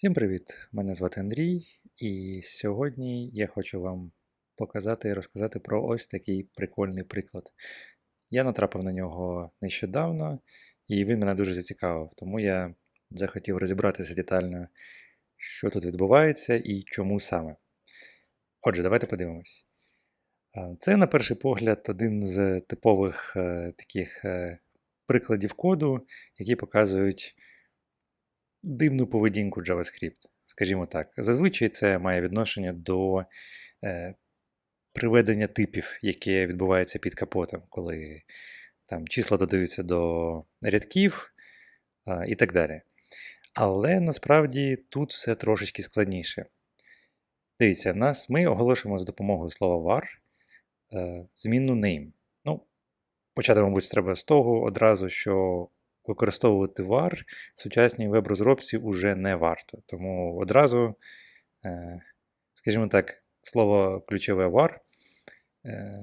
Всім привіт! Мене звати Андрій, і сьогодні я хочу вам показати і розказати про ось такий прикольний приклад. Я натрапив на нього нещодавно, і він мене дуже зацікавив, тому я захотів розібратися детально, що тут відбувається і чому саме. Отже, давайте подивимось. Це, на перший погляд, один з типових е, таких е, прикладів коду, які показують дивну поведінку JavaScript, скажімо так. Зазвичай це має відношення до е, приведення типів, яке відбувається під капотом, коли там числа додаються до рядків е, і так далі. Але насправді тут все трошечки складніше. Дивіться, в нас ми оголошуємо з допомогою слова var е, змінну name. Ну, почати, мабуть, треба з того одразу, що використовувати var в сучасній веб-розробці вже не варто. Тому одразу, е, скажімо так, слово ключове var е,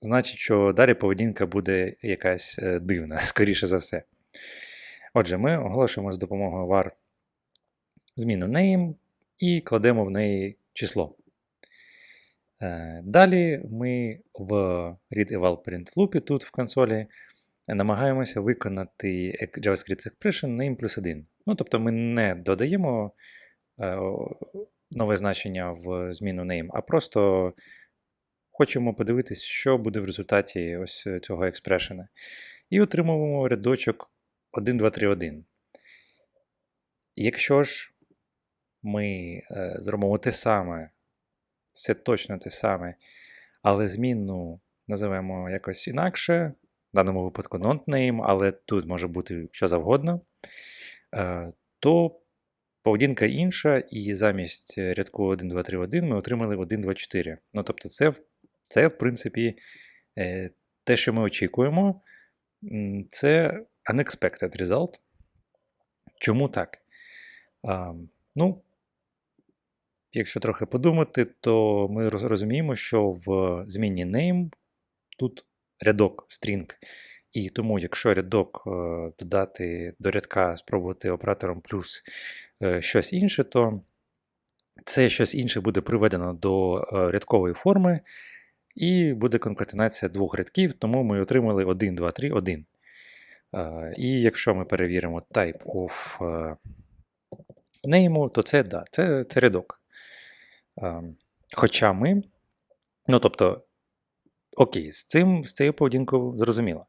значить, що далі поведінка буде якась е, дивна, скоріше за все. Отже, ми оголошуємо з допомогою var зміну name і кладемо в неї число. Далі ми в read-eval-print loop тут в консолі намагаємося виконати JavaScript expression name плюс 1. Ну, тобто ми не додаємо е, нове значення в зміну name, а просто хочемо подивитись, що буде в результаті ось цього експрешена. І отримуємо рядочок 1, 2, 3, 1. Якщо ж ми е, зробимо те саме, все точно те саме, але змінну називаємо якось інакше, в даному випадку non-name, але тут може бути що завгодно, е, то поведінка інша, і замість рядку 1, 2, 3, 1 ми отримали 1, 2, 4. Ну, тобто, це, це в принципі, е, те, що ми очікуємо, це unexpected result. Чому так? Ну, якщо трохи подумати, то ми розуміємо, що в зміні name тут рядок string. І тому, якщо рядок е, додати до рядка, спробувати оператором плюс е, щось інше, то це щось інше буде приведено до е, рядкової форми, і буде конкатенація двох рядків, тому ми отримали 1, 2, 3, 1. Е, І якщо ми перевіримо type of name, то це, да, це, це рядок. Е, Хоча ми, ну тобто, окей, з цим з цією поведінкою зрозуміло.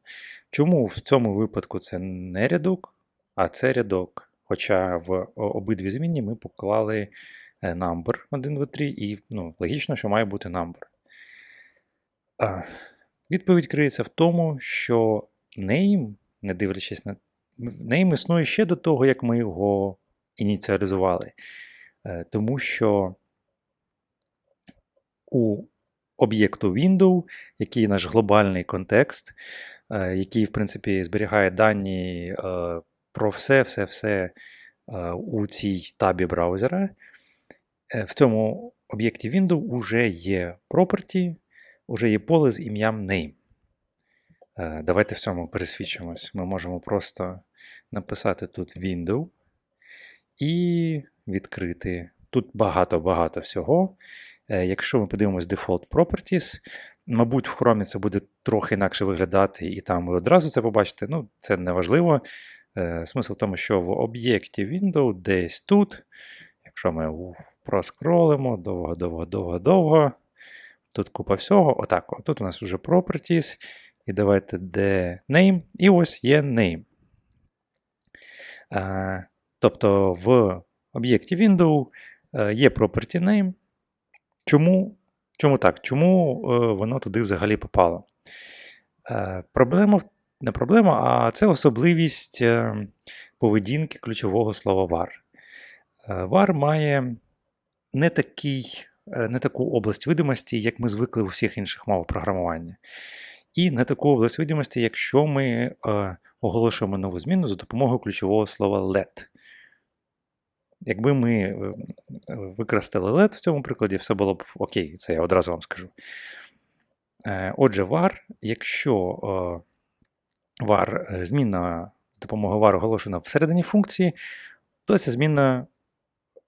Чому в цьому випадку це не рядок, а це рядок? Хоча в обидві змінні ми поклали е, number 1, 2, 3, і ну, логічно, що має бути number. А, Відповідь криється в тому, що name, не дивлячись на name існує ще до того, як ми його ініціалізували. Е, Тому що у об'єкту window, який наш глобальний контекст, е, який, в принципі, зберігає дані е, про все, все, все е, у цій табі браузера, в цьому об'єкті window вже є property, вже є поле з ім'ям name. Давайте в цьому пересвідчимось. Ми можемо просто написати тут window і відкрити. Тут багато-багато всього. Е, Якщо ми подивимось Default Properties, мабуть, в Chrome це буде трохи інакше виглядати, і там ви одразу це побачите. Ну, це не важливо. Е, Смисл в тому, що в об'єкті Window десь тут, якщо ми проскролимо довго-довго-довго-довго, тут купа всього. Отак, от тут у нас вже Properties. І давайте де name. І ось є name. А, тобто в об'єкті Window е, є property name. Чому, чому так? Чому е, воно туди взагалі попало? Е, Проблема не проблема, а це особливість е, поведінки ключового слова. Е, Var має не, такий, не таку область видимості, як ми звикли у всіх інших мовах програмування. І не таку область видимості, якщо ми оголошуємо нову зміну за допомогою ключового слова let. Якби ми е, використали LED в цьому прикладі, все було б окей, це я одразу вам скажу. Е, Отже, var, якщо е, var, е, зміна з допомогою var оголошена всередині функції, то ця зміна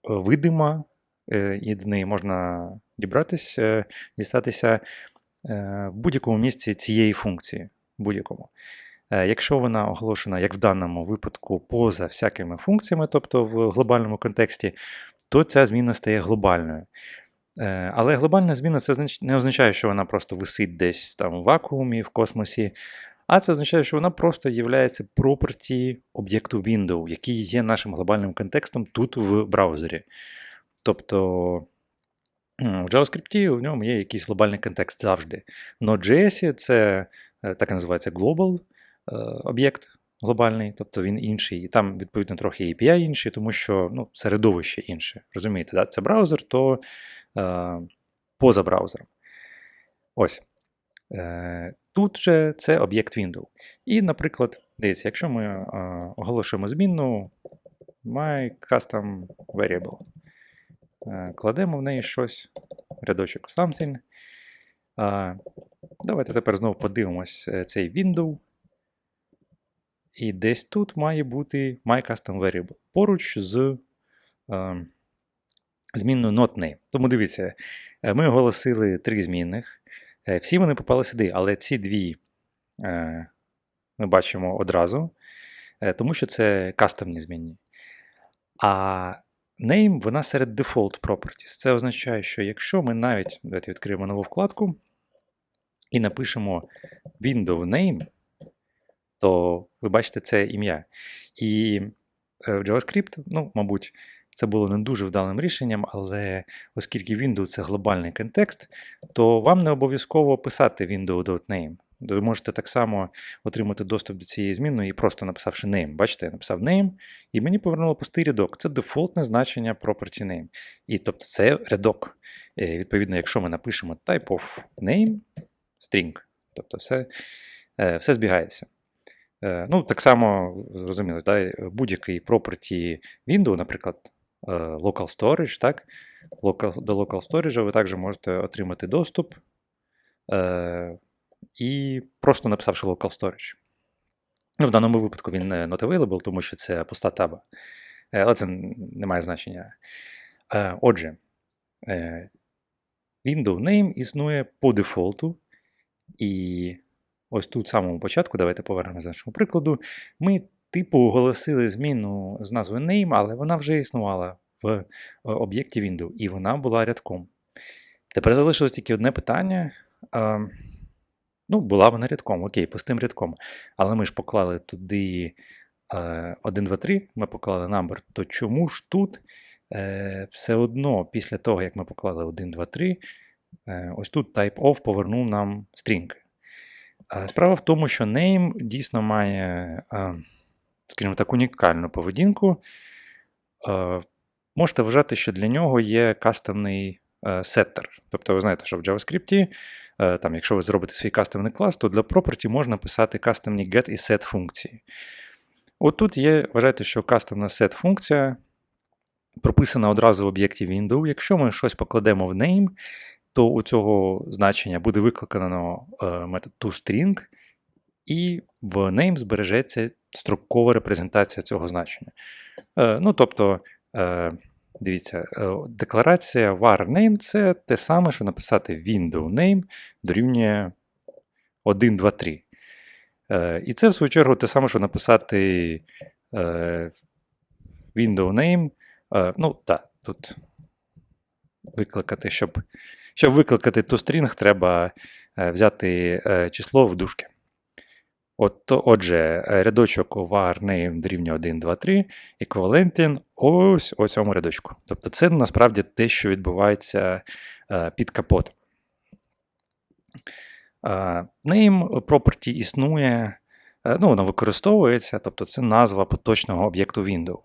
видима, е, і до неї можна дібратися, е, дістатися е, в будь-якому місці цієї функції. Будь-якому. Е, Якщо вона оголошена, як в даному випадку, поза всякими функціями, тобто в глобальному контексті, то ця зміна стає глобальною. Е, Але глобальна зміна це не означає, що вона просто висить десь там у вакуумі, в космосі, а це означає, що вона просто є property об'єкту window, який є нашим глобальним контекстом тут в браузері. Тобто в JavaScript в ньому є якийсь глобальний контекст завжди. Node.js це е, так називається global об'єкт глобальний, тобто він інший. І там, відповідно, трохи API інші, тому що ну, середовище інше. Розумієте, да? це браузер, то е, поза браузером. Ось. Е, Тут же це об'єкт window. І, наприклад, дивіться, якщо ми е, оголошуємо змінну my custom variable, е, кладемо в неї щось, рядочок something. Е, давайте тепер знову подивимось е, цей window. І десь тут має бути my variable поруч з е, змінною name. Тому дивіться, е, ми оголосили три змінних. Е, Всі вони попали сюди, але ці дві е, ми бачимо одразу, е, тому що це кастомні змінні. А name вона серед default properties. Це означає, що якщо ми навіть давайте відкриємо нову вкладку і напишемо window name, то ви бачите це ім'я. І е, в JavaScript, ну, мабуть, це було не дуже вдалим рішенням, але оскільки window це глобальний контекст, то вам не обов'язково писати window.name. Ви можете так само отримати доступ до цієї зміни і просто написавши name. Бачите, я написав name, і мені повернуло пустий рядок. Це дефолтне значення property name. І тобто це рядок. Е, Відповідно, якщо ми напишемо type of name, string, тобто все, е, все збігається. Е, Ну, так само, зрозуміло, да, будь-який property window, наприклад, е, local storage, так? Local, до local storage ви також можете отримати доступ е, і просто написавши local storage. Ну, в даному випадку він not available, тому що це пуста таба. Але це не має значення. Отже, window name існує по дефолту, і ось тут в самому початку, давайте повернемося до нашого прикладу. Ми, типу, оголосили зміну з назвою name, але вона вже існувала в е, об'єкті window, і вона була рядком. Тепер залишилось тільки одне питання. Ну, була вона рядком, окей, пустим рядком. Але ми ж поклали туди е, 1, 2, 3, ми поклали number, то чому ж тут е, все одно після того, як ми поклали 1, 2, 3, е, ось тут type-of повернув нам string. Справа в тому, що name дійсно має, е, скажімо так, унікальну поведінку. Е, Можете вважати, що для нього є кастомний е, сеттер. Тобто ви знаєте, що в JavaScript, там, якщо ви зробите свій кастомний клас, то для property можна писати кастомні get і set функції. От тут є, вважайте, що кастомна set функція прописана одразу в об'єкті window. Якщо ми щось покладемо в name, то у цього значення буде викликано е, метод toString, і в name збережеться строкова репрезентація цього значення. Е, Ну, тобто, е, дивіться, декларація var name це те саме, що написати window name дорівнює 1, 2, 3. Е, І це, в свою чергу, те саме, що написати window name. Ну, так, тут викликати, щоб, щоб викликати toString, треба е, взяти е, число в дужки. От, отже, е, рядочок var name дорівнює 1, 2, 3, еквівалентен ось у цьому рядочку. Тобто це насправді те, що відбувається під капотом. Е, Name property існує, ну, воно використовується, тобто це назва поточного об'єкту window.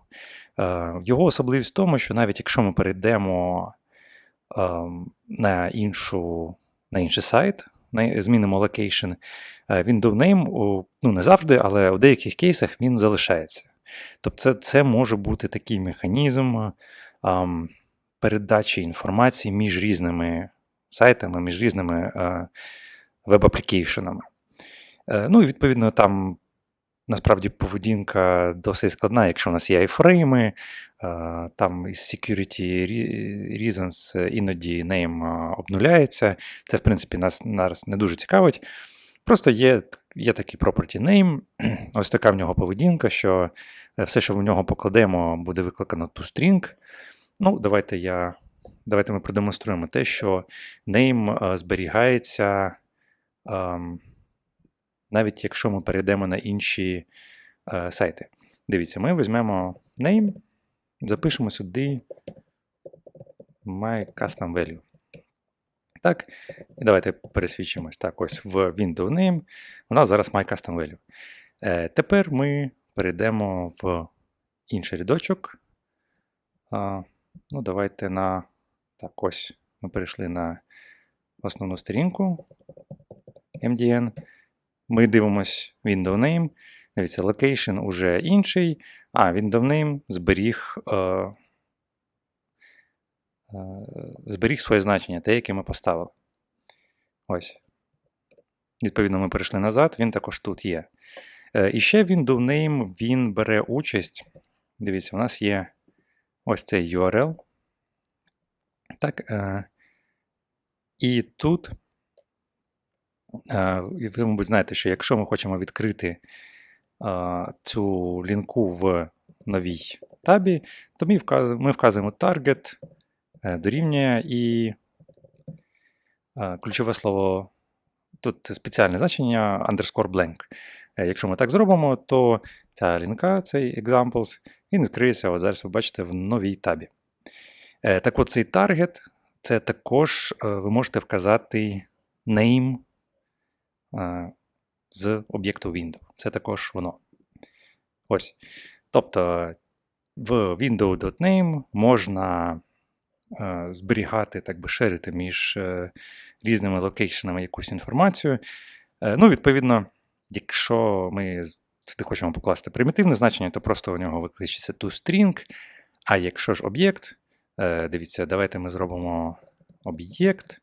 Його особливість в тому, що навіть якщо ми перейдемо ем, на, іншу, на інший сайт, змінимо location, е, window name, ну не завжди, але у деяких кейсах він залишається. Тобто це, це може бути такий механізм ем, передачі інформації між різними сайтами, між різними е, веб-аплікейшенами. Е, Ну і відповідно там насправді поведінка досить складна, якщо у нас є айфрейми, е, там із security reasons е, іноді е, обнуляється. Це, в принципі, нас нас не дуже цікавить. Просто є, є такий property name, ось така в нього поведінка, що е, все, що в нього покладемо, буде викликано toString. Ну, давайте я. Давайте ми продемонструємо те, що name зберігається, ем, навіть якщо ми перейдемо на інші е, сайти. Дивіться, ми візьмемо name, запишемо сюди my custom value. Так, і давайте пересвідчимось. Так, ось в window name у нас зараз my custom value. Е, тепер ми перейдемо в інший рядочок. А, ну, давайте на. Так, ось ми перейшли на основну сторінку MDN. Ми дивимось window name. Дивіться, location уже інший. А, window name зберіг, е, е, зберіг своє значення, те, яке ми поставили. Ось. Відповідно, ми перейшли назад, він також тут є. Е, і ще window name він бере участь. Дивіться, у нас є ось цей URL. Так, е, і тут, ви, мабуть, знаєте, що якщо ми хочемо відкрити е, цю лінку в новій табі, то ми вказуємо, target е, дорівнює і е, ключове слово тут спеціальне значення underscore blank. Е, Якщо ми так зробимо, то ця лінка, цей examples, він відкриється, от зараз ви бачите, в новій табі. Е, Так от цей таргет, це також е, ви можете вказати name е, з об'єкту window. Це також воно. Ось. Тобто в window.name можна е, зберігати, так би шерити між е, різними локейшенами якусь інформацію. Е, Ну, відповідно, якщо ми сюди хочемо покласти примітивне значення, то просто у нього викличеться toString. А якщо ж об'єкт, е, дивіться, давайте ми зробимо об'єкт,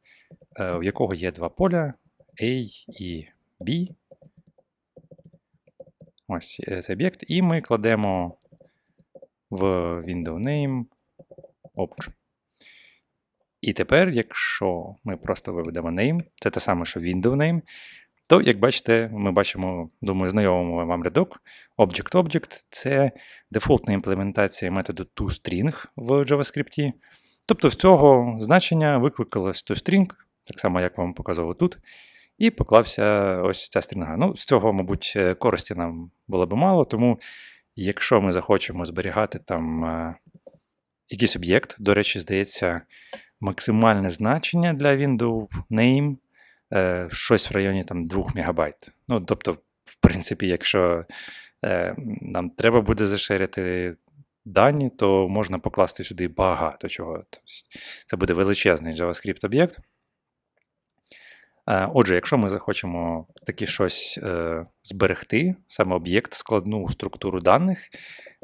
е, в якого є два поля A і B. Ось е, цей об'єкт, і ми кладемо в window name obj. І тепер, якщо ми просто виведемо name, це те саме, що window name, то, як бачите, ми бачимо, думаю, знайомий вам рядок. Object-Object це дефолтна імплементація методу toString в JavaScript. Тобто в цього значення викликалось toString, так само, як вам показував тут, і поклався ось ця стрінга. Ну, з цього, мабуть, е, користі нам було би мало, тому якщо ми захочемо зберігати там е, якийсь об'єкт, до речі, здається, максимальне значення для window name е, щось в районі там 2 МБ. Ну, тобто, в принципі, якщо нам треба буде заширити дані, то можна покласти сюди багато чого. Тобто, це буде величезний JavaScript об'єкт. Е, Отже, якщо ми захочемо таки щось е, зберегти, саме об'єкт, складну структуру даних,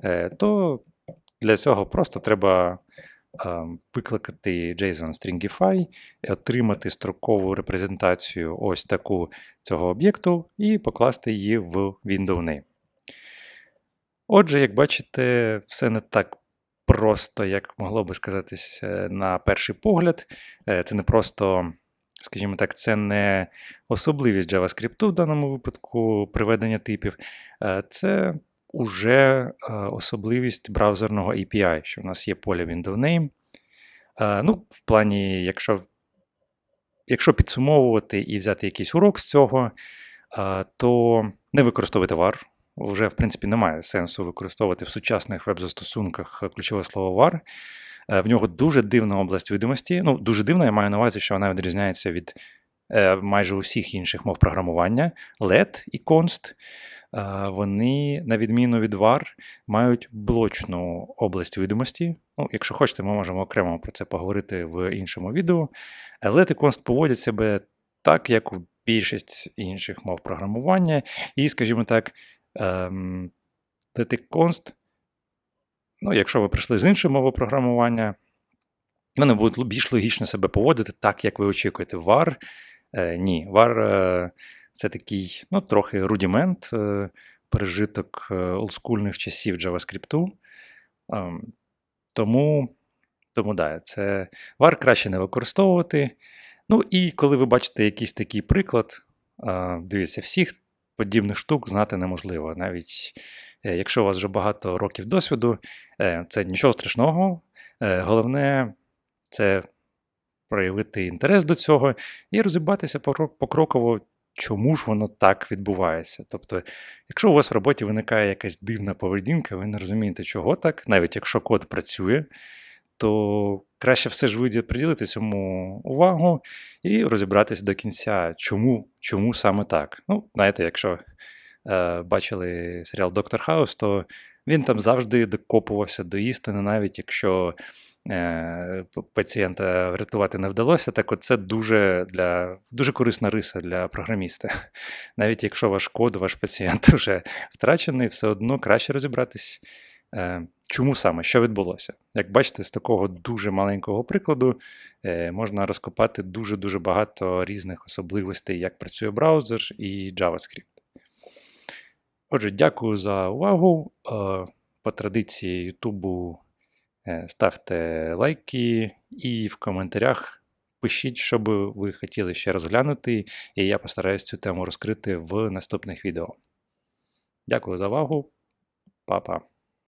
е, то для цього просто треба викликати JSON Stringify, отримати строкову репрезентацію ось таку цього об'єкту і покласти її в window. Отже, як бачите, все не так просто, як могло би сказатись на перший погляд. Це не просто, скажімо так, це не особливість JavaScript в даному випадку приведення типів. Е, Це уже е, особливість браузерного API, що в нас є поле window name. Е, Ну, в плані, якщо, якщо підсумовувати і взяти якийсь урок з цього, то не використовувати var. Вже, в принципі, немає сенсу використовувати в сучасних веб-застосунках ключове слово var. Е, В нього дуже дивна область видимості. Ну, дуже дивна, я маю на увазі, що вона відрізняється від е, майже усіх інших мов програмування. LED і const, е, вони, на відміну від var, мають блочну область видимості. Ну, якщо хочете, ми можемо окремо про це поговорити в іншому відео. LED і const поводять себе так, як у більшість інших мов програмування. І, скажімо так, ем, const, ну, якщо ви прийшли з іншої мови програмування, вони будуть більш логічно себе поводити так, як ви очікуєте. var Е, ні, var е, це такий, ну, трохи рудімент. Е, пережиток е, олдскульних часів JavaScript. Ем, Тому, тому да, це var краще не використовувати. Ну і коли ви бачите якийсь такий приклад, е, дивіться, всіх подібних штук знати неможливо. Навіть е, якщо у вас вже багато років досвіду, е, це нічого страшного. Е, Головне це проявити інтерес до цього і розібратися покроково, чому ж воно так відбувається. Тобто, якщо у вас в роботі виникає якась дивна поведінка, ви не розумієте, чого так, навіть якщо код працює, то краще все ж виді- приділити цьому увагу і розібратися до кінця, чому, чому саме так. Ну, знаєте, якщо е, бачили серіал Доктор Хаус, то він там завжди докопувався до істини, навіть якщо е, пацієнта врятувати не вдалося, так от це дуже, для, дуже корисна риса для програміста. Навіть якщо ваш код, ваш пацієнт вже втрачений, все одно краще розібратись, е, чому саме, що відбулося. Як бачите, з такого дуже маленького прикладу е, можна розкопати дуже-дуже багато різних особливостей, як працює браузер і JavaScript. Отже, дякую за увагу. Е, По традиції Ютубу е, ставте лайки і в коментарях пишіть, що би ви хотіли ще розглянути, і я постараюсь цю тему розкрити в наступних відео. Дякую за увагу. Па-па.